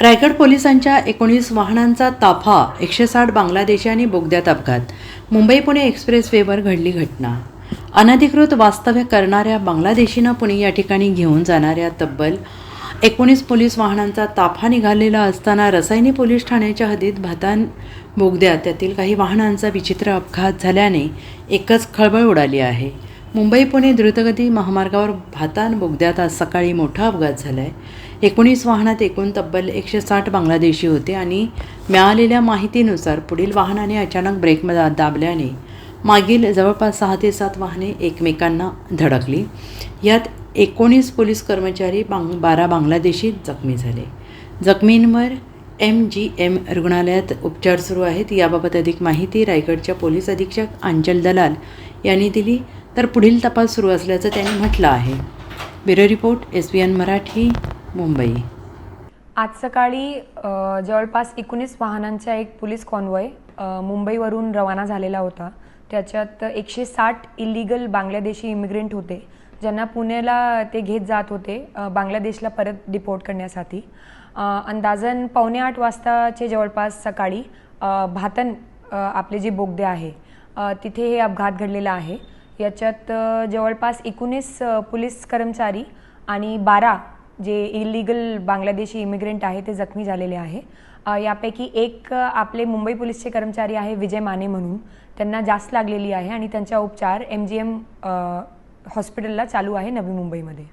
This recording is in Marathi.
रायगड पोलिसांच्या एकोणीस वाहनांचा ताफा एकशे साठ बांगलादेशी आणि बोगद्यात अपघात मुंबई पुणे एक्सप्रेसवेवर घडली घटना. अनधिकृत वास्तव्य करणाऱ्या बांगलादेशींना पुणे या ठिकाणी घेऊन जाणाऱ्या तब्बल एकोणीस पोलीस वाहनांचा ताफा निघालेला असताना रसायनी पोलीस ठाण्याच्या हद्दीत भातान बोगद्यात त्यातील काही वाहनांचा विचित्र अपघात झाल्याने एकच खळबळ उडाली आहे. मुंबई पुणे द्रुतगती महामार्गावर भातान बोगद्यात आज सकाळी मोठा अपघात झाला आहे एकोणीस वाहनात एकूण तब्बल एकशे साठ बांगलादेशी होते आणि मिळालेल्या माहितीनुसार पुढील वाहनाने अचानक ब्रेकमध्ये दाबल्याने मागील जवळपास सहा ते सात वाहने एकमेकांना धडकली. यात एकोणीस पोलीस कर्मचारी बांग बारा बांगलादेशी जखमी झाले. जखमींवर एम जी एम रुग्णालयात उपचार सुरू आहेत. याबाबत अधिक माहिती रायगडच्या पोलीस अधीक्षक आंचल दलाल यांनी दिली. तर पुढील तपास सुरू असल्याचं त्यांनी म्हटलं आहे. Bureau report S B N Marathi Mumbai. आज सकाळी जवळपास एकोणीस वाहनांचा एक पोलीस कॉन्वॉय मुंबईवरून रवाना झालेला होता. त्याच्यात एकशे साठ इलिगल बांगलादेशी इमिग्रेंट होते. ज्यांना पुण्याला ते घेत जात होते बांगलादेशला परत डिपोर्ट करण्यासाठी. अंदाजन पावणे आठ वाजताचे जवळपास सकाळी भातन आपले जे बोगदे आहे तिथे हे अपघात घडलेला आहे. याच्यात जवळपास एकोणीस पोलीस कर्मचारी आणि बारा जे इलिगल बांगलादेशी इमिग्रेंट आहे ते जखमी झालेले आहे. यापैकी एक आपले मुंबई पोलीसचे कर्मचारी आहे विजय माने म्हणून. त्यांना जास्त लागलेली आहे आणि त्यांचा उपचार एम जी एम हॉस्पिटलला चालू आहे नवी मुंबईमध्ये.